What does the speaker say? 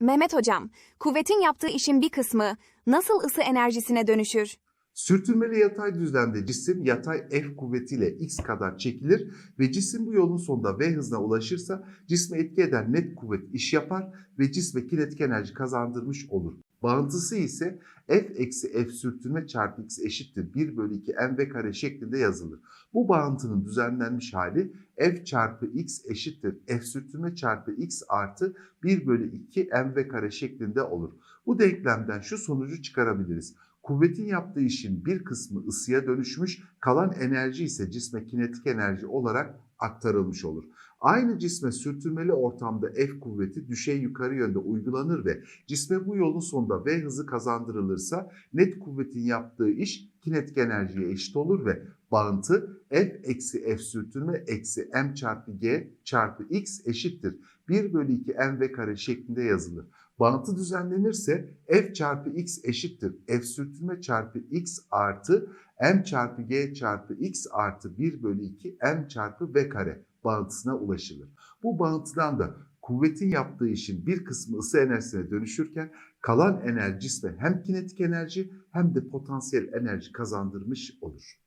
Mehmet hocam, kuvvetin yaptığı işin bir kısmı nasıl ısı enerjisine dönüşür? Sürtünmeli yatay düzlemde cisim yatay F kuvvetiyle x kadar çekilir ve cisim bu yolun sonunda V hızına ulaşırsa cisme etki eden net kuvvet iş yapar ve cisme kinetik enerji kazandırmış olur. Bağıntısı ise F eksi F sürtünme çarpı x eşittir 1 bölü 2 mv kare şeklinde yazılır. Bu bağıntının düzenlenmiş hali F çarpı x eşittir F sürtünme çarpı x artı 1 bölü 2 mv kare şeklinde olur. Bu denklemden şu sonucu çıkarabiliriz. Kuvvetin yaptığı işin bir kısmı ısıya dönüşmüş, kalan enerji ise cisme kinetik enerji olarak aktarılmış olur. Aynı cisme sürtünmeli ortamda F kuvveti düşey yukarı yönde uygulanır ve cisme bu yolun sonunda V hızı kazandırılırsa net kuvvetin yaptığı iş kinetik enerjiye eşit olur ve bağıntı F eksi F sürtünme eksi M çarpı G çarpı X eşittir. 1 bölü 2 mv kare şeklinde yazılır. Bağıntı düzenlenirse f çarpı x eşittir. f sürtünme çarpı x artı m çarpı g çarpı x artı 1 bölü 2 m çarpı v kare bağıntısına ulaşılır. Bu bağıntıdan da kuvvetin yaptığı işin bir kısmı ısı enerjisine dönüşürken kalan enerji cisme hem kinetik enerji hem de potansiyel enerji kazandırmış olur.